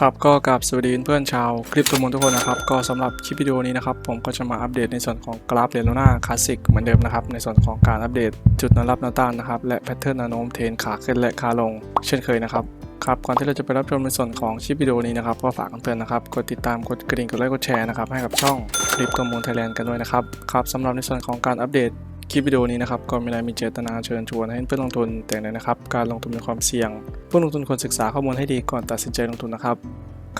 ครับก็กับสวัสดีเพื่อนชาวคลิปตัวมูลทุกคนนะครับก็สำหรับคลิปวิดีโอนี้นะครับผมก็จะมาอัปเดตในส่วนของกราฟเรโนนาคลาสสิกเหมือนเดิมนะครับในส่วนของการอัปเดตจุดแนรับนวต้านนะครับและแพทเทิร์นนวโน้มเทนขาขึ้นและขาลง เช่นเคยนะครับครับก่อนที่เราจะไปรับชมในส่วนของคลิปวิดีโอนี้นะครับก็ฝากเพื่อนนะครับกดติดตามกดกระดิ่งกดไลค์กดแชร์นะครับให้กับช่องคลิปตัวมูลไทยแลนด์กันด้วยนะครับครับสำหรับในส่วนของการอัปเดต คลิปวิดีโอนี้นะครับก็มีนายมีเจตนาเชิญชวนให้เพื่อนลงทุนแต่อย่างใดนะครับ การลงทุนมีความเสี่ยง ผู้ลงทุนควรศึกษาข้อมูลให้ดีก่อนตัดสินใจลงทุนนะครับ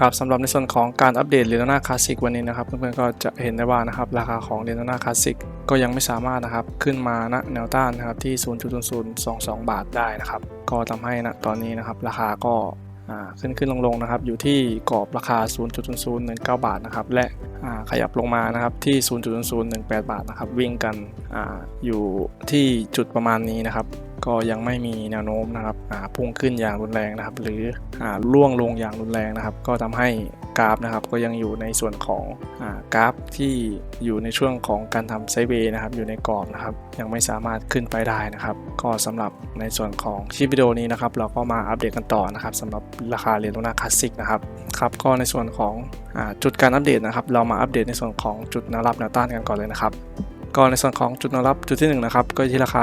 ครับสำหรับในส่วนของการอัปเดตเรโนนาคลาสสิกวันนี้นะครับเพื่อนๆก็จะเห็นได้ว่านะครับราคาของเรโนนาคลาสสิกก็ยังไม่สามารถนะครับขึ้นมาณแนวต้านนะครับที่ 0.0022 บาทได้นะครับก็ทำให้ณตอนนี้นะครับราคาก็ ขึ้นขึ้นลงลงนะครับ อยู่ที่กรอบราคา 0.0019 บาทนะครับ และขยับลงมานะครับที่ 0.0018 บาทนะครับ วิ่งกันออยู่ที่จุดประมาณนี้นะครับ ก็ยังไม่มีแนวโน้มนะครับพุ่งขึ้นอย่างรุนแรงนะครับ หรืออ่าล่วงลงอย่างรุนแรงนะครับ ก็ทำให้กราฟนะครับ ก็ยังอยู่ในส่วนของอกราฟที่อยู่ในช่วงของการทำไซเวย์นะครับ อยู่ในกรอบนะครับ ยังไม่สามารถขึ้นไปได้นะครับ ก็สำหรับในส่วนของคลิปวิดีโอนี้นะครับ เราก็มาอัปเดตกันต่อนะครับสำหรับราคาเรียนโลนาคลาสสิกนะครับครับก็ในส่วนของอจุดการอัปเดตนะครับ เรามาอัปเดตในส่วนของจุดแนวรับแนวต้านกันก่อนเลยนะครับ ก็ในส่วนของจุดแนวรับจุดที่1นะครับก็อยู่ที่ราคา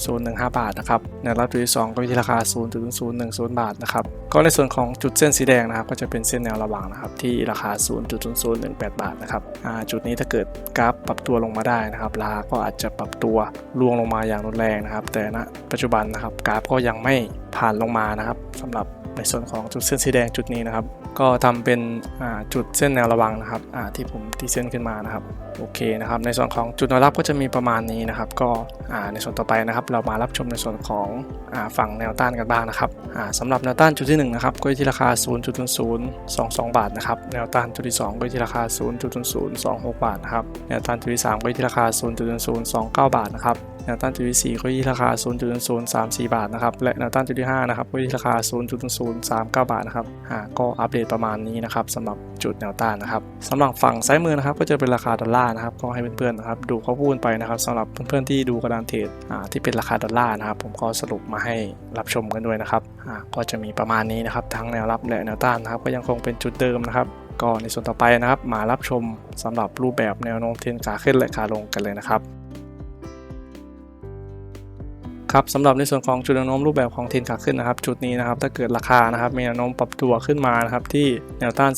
0.0015 บาทนะครับแนวรับจุดที่ 2 ก็อยู่ที่ราคา 0.0010 บาทนะครับก็ในส่วนของจุดเส้นสีแดงนะครับก็จะเป็นเส้นแนวระหว่างนะครับที่ราคา 0.0018 บาทนะครับจุดนี้ถ้าเกิดกราฟปรับตัวลงมาได้นะครับราคาก็อาจจะปรับตัวล่วงลงมาอย่างรุนแรงนะครับ แต่ณปัจจุบันนะครับกราฟก็ยังไม่ผ่านลงมานะครับสำหรับ ในส่วนของจุดเส้นสีแดงจุดนี้นะครับ ก็ทำเป็นจุดเส้นแนวระวังนะครับที่ผมตีเส้นขึ้นมานะครับโอเคนะครับ ในส่วนของจุดแนรับก็จะมีประมาณนี้นะครับ ก็ในส่วนต่อไปนะครับ เรามารับชมในส่วนของอฝั่งแนวต้านกันบ้างนะครับอ่าสำหรับแนวต้านจุดที่1นะครับก็ที่ราคา 0.0022 บาทนะครับแนวต้านจุดที่ 2 ก็อยู่ที่ราคา 0.0026 บาทนะครับแนวต้านจุดที่ 3 ก็ที่ราคา 0.0029 บาทนะครับ แนวต้านจุดที่4ก็อยู่ที่ราคา 0.0034 บาทนะครับ และแนวต้านจุดที่5นะครับก็อยู่ที่ราคา 0.0039 บาทนะครับอ่าก็อัปเดตประมาณนี้นะครับสำหรับจุดแนวต้านนะครับสำหรับฝั่งซ้ายมือนะครับก็จะเป็นราคาดอลลาร์นะครับก็ให้เพื่อนๆนะครับดูข้อมูลไปนะครับสำหรับเพื่อนๆที่ดูกระดานเทรดอ่าที่เป็นราคาดอลลาร์นะครับผมก็สรุปมาให้รับชมกันด้วยนะครับอ่าก็จะมีประมาณนี้นะครับทั้งแนวรับและแนวต้านนะครับก็ยังคงเป็นจุดเดิมนะครับก็ในส่วนต่อไปนะครับมารับชมสำหรับรูปแบบแนวโน้มเทรนขาขึ้นและขาลงกันเลยนะครับ ครับสำหรับในส่วนของจุดแนวโน้มรูปแบบของเทรนขาขึ้นนะครับ จุดนี้นะครับถ้าเกิดราคานะครับมีแนวโน้มปรับตัวขึ้นมานะครับที่แนวต้าน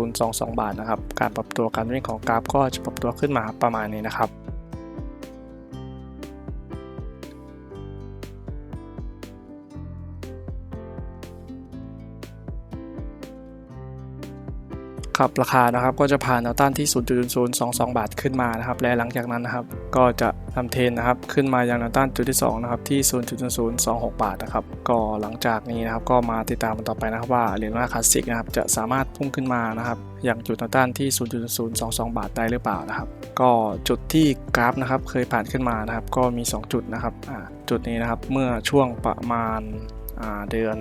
0.022 บาทนะครับการปรับตัวการวิ่งของกราฟก็จะปรับตัวขึ้นมาประมาณนี้นะครับ ครับราคานะครับก็จะผ่านแนวต้านที่ 0.0022 บาทขึ้นมานะครับ และหลังจากนั้นนะครับก็จะทำเทนนะครับขึ้นมายังแนวต้านจุดที่2นะครับที่ 0.0026 บาทนะครับก็หลังจากนี้นะครับก็มาติดตามกันต่อไปนะครับว่าเหรียญว่าคลาสสิกนะครับจะสามารถพุ่งขึ้นมานะครับอย่างจุดแนวต้านที่ 0.022 บาทได้หรือเปล่านะครับ ก็จุดที่กราฟนะครับเคยผ่านขึ้นมานะครับก็มี 2 จุดนะครับจุดนี้นะครับเมื่อช่วงประมาณเดือน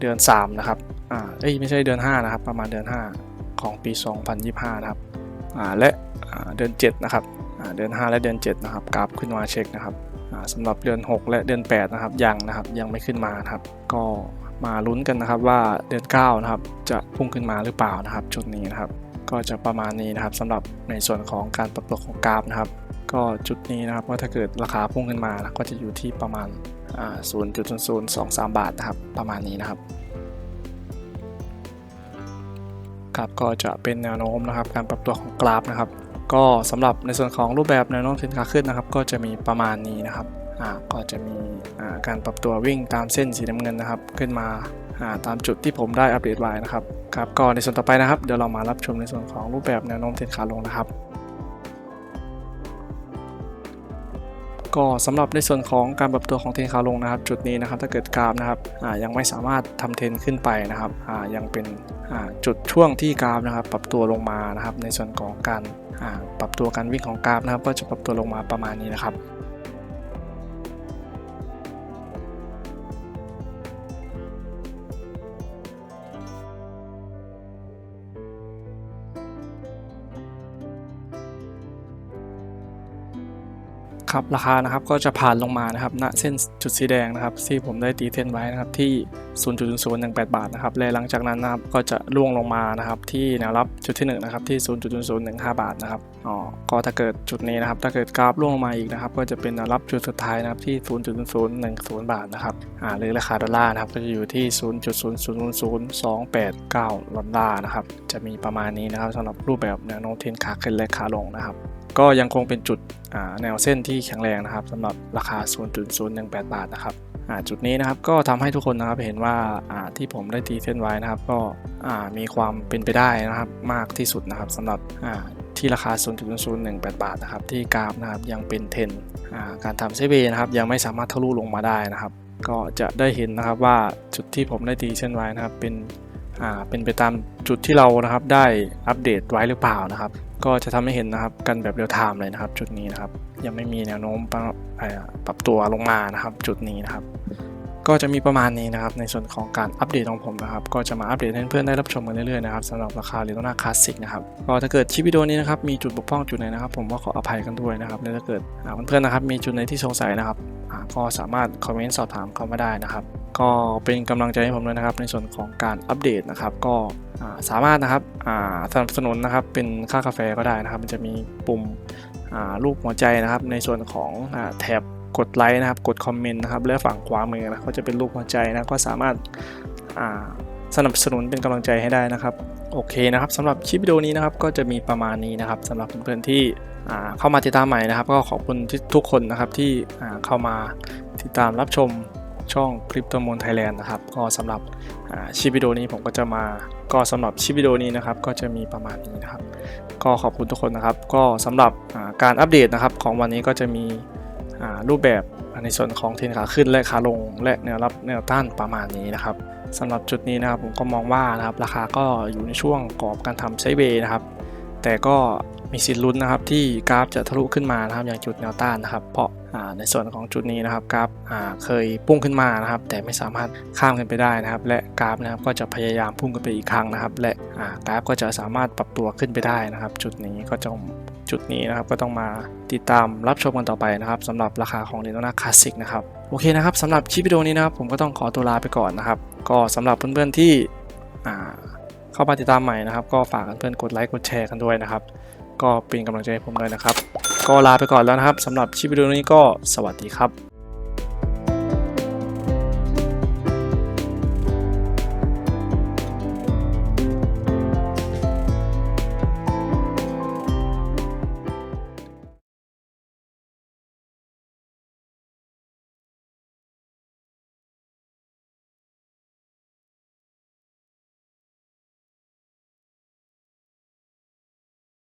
เดือน3นะครับอ่าเอ้ยไม่ใช่เดือน5นะครับประมาณเดือน 5 ของปี 2025 นะครับและเดือน7นะครับเดือน 5 และเดือน 7 นะครับกราฟขึ้นมาเช็คนะครับสำหรับเดือน 6 และเดือน 8 นะครับยังนะครับยังไม่ขึ้นมานะครับ ก็มาลุ้นกันนะครับว่าเดือน 9 นะครับจะพุ่งขึ้นมาหรือเปล่านะครับจุดนี้นะครับ ก็จะประมาณนี้นะครับสำหรับในส่วนของการปรับตัวของกราฟนะครับ ก็จุดนี้นะครับว่าถ้าเกิดราคาพุ่งขึ้นมาก็จะอยู่ที่ประมาณ 0.0023 บาทนะครับประมาณนี้นะครับ ครับก็จะเป็นแนวโน้มนะครับการปรับตัวของกราฟนะครับก็สำหรับในส่วนของรูปแบบแนวโน้มเทรนขาขึ้นนะครับก็จะมีประมาณนี้นะครับก็จะมีการปรับตัววิ่งตามเส้นสีน้ำเงินนะครับ ขึ้นมาตามจุดที่ผมได้อัปเดตไว้นะครับครับก็ในส่วนต่อไปนะครับ เดี๋ยวเรามารับชมในส่วนของรูปแบบแนวโน้มเทรนขาลงนะครับ ก็สำหรับในส่วนของการปรับตัวของเทนขาลงนะครับ จุดนี้นะครับถ้าเกิดกราฟนะครับยังไม่สามารถทำเทนขึ้นไปนะครับยังเป็นจุดช่วงที่กราฟนะครับ ปรับตัวลงมานะครับ ในส่วนของการปรับตัวการวิ่งของกราฟนะครับ ก็จะปรับตัวลงมาประมาณนี้นะครับ ครับราคานะครับก็จะผ่านลงมานะครับณเส้นจุดสีแดงนะครับที่ผมได้ตีเส้นไว้นะครับที่ 0.0018 บาทนะครับและหลังจากนั้นนะครับก็จะล่วงลงมานะครับที่แนวรับจุดที่1นะครับที่ 0.0015 บาทนะครับอ๋อก็ถ้าเกิดจุดนี้นะครับถ้าเกิดกราฟล่วงลงมาอีกนะครับก็จะเป็นแนวรับจุดสุดท้ายนะครับที่ 0.0010 บาทนะครับอ่าหรือราคาดอลลาร์นะครับก็จะอยู่ที่ 0.000289ดอลลาร์นะครับจะมีประมาณนี้นะครับสำหรับรูปแบบแนวโน้มเทรนขาขึ้นและขาลงนะครับ ก็ยังคงเป็นจุดแนวเส้นที่แข็งแรงนะครับสำหรับราคา 0.018 บาทนะครับจุดนี้นะครับก็ทำให้ทุกคนนะครับเห็นว่าที่ผมได้ตีเส้นไว้นะครับ ก็มีความเป็นไปได้นะครับมากที่สุดนะครับสำหรับที่ราคา0.018 บาทนะครับ ที่กราฟนะครับยังเป็นเทรนการทำเซเวนะครับ ยังไม่สามารถทะลุลงมาได้นะครับ ก็จะได้เห็นนะครับว่าจุดที่ผมได้ตีเส้นไว้นะครับเป็น อ่าเป็นไปตามจุดที่เรานะครับได้อัปเดตไว้หรือเปล่านะครับ ก็จะทำให้เห็นนะครับกันแบบเรียลไทม์เลยนะครับ จุดนี้นะครับ ยังไม่มีแนวโน้มปรับตัวลงมานะครับ จุดนี้นะครับ ก็จะมีประมาณนี้นะครับในส่วนของการอัปเดตของผมนะครับก็จะมาอัปเดตให้เพื่อนๆได้รับชมกันเรื่อยๆนะครับสำหรับราคาเรโนนาคลาสสิกนะครับก็ถ้าเกิดคลิปวิดีโอนี้นะครับมีจุดบกพร่องจุดไหนนะครับ ผมก็ขออภัยกันด้วยนะครับและถ้าเกิดเพื่อนๆนะครับมีจุดไหนที่สงสัยนะครับก็สามารถคอมเมนต์สอบถามเข้ามาได้นะครับ ก็เป็นกำลังใจให้ผมด้วยนะครับ ในส่วนของการอัปเดตนะครับ ก็สามารถนะครับสนับสนุนนะครับเป็นค่ากาแฟก็ได้นะครับ มันจะมีปุ่มรูปหัวใจนะครับ ในส่วนของแท็บ กดไลค์นะครับ กดคอมเมนต์นะครับ และฝั่งขวามือนะก็จะเป็นรูปหัวใจนะ ก็สามารถาสนับสนุนเป็นกำลังใจให้ได้นะครับ โอเคนะครับสำหรับคลิปวิดีโอนี้นะครับ ก็จะมีประมาณนี้นะครับสำหรับเพื่อนๆที่เข้ามาติดตามใหม่นะครับ ก็ขอบคุณที่ทุกคนนะครับที่เข้ามาติดตามรับชมช่องคลิปตัวมนไทยแลนด์นะครับ ก็สำหรับอ่าคลิปวิดีโอนี้ผมก็จะมา ก็สำหรับคลิปวิดีโอนี้นะครับ ก็จะมีประมาณนี้นะครับ ก็ขอบคุณทุกคนนะครับ ก็สำหรับการอัปเดตนะครับของวันนี้ก็จะมี รูปแบบในส่วนของเทรนขาขึ้นและขาลง และแนวรับแนวต้านประมาณนี้นะครับสำหรับจุดนี้นะครับผมก็มองว่านะครับราคาก็อยู่ในช่วงกรอบการทำไซเวย์นะครับ แต่ก็มีสิทธิ์ลุ้นนะครับที่กราฟจะทะลุขึ้นมานะครับอย่างจุดแนวต้านนะครับ เพราะาในส่วนของจุดนี้นะครับกราฟาเคยพุ่งขึ้นมานะครับ แต่ไม่สามารถข้ามขึ้นไปได้นะครับ และกราฟนะครับก็จะพยายามพุ่งขึ้นไปอีกครั้งนะครับ และากราฟก็จะสามารถปรับตัวขึ้นไปได้นะครับ จุดนี้ก็จะ จุดนี้นะครับก็ต้องมาติดตามรับชมกันต่อไปนะครับสำหรับราคาของเรโนนาคลาสสิกนะครับโอเคนะครับสำหรับคลิปวิดีโอนี้นะครับผมก็ต้องขอตัวลาไปก่อนนะครับ ก็สำหรับเพื่อนๆที่เข้ามาติดตามใหม่นะครับ ก็ฝากเพื่อนๆกดไลค์กดแชร์กันด้วยนะครับ ก็เป็นกำลังใจให้ผมเลยนะครับ ก็ลาไปก่อนแล้วนะครับสำหรับคลิปวิดีโอนี้ก็สวัสดีครับ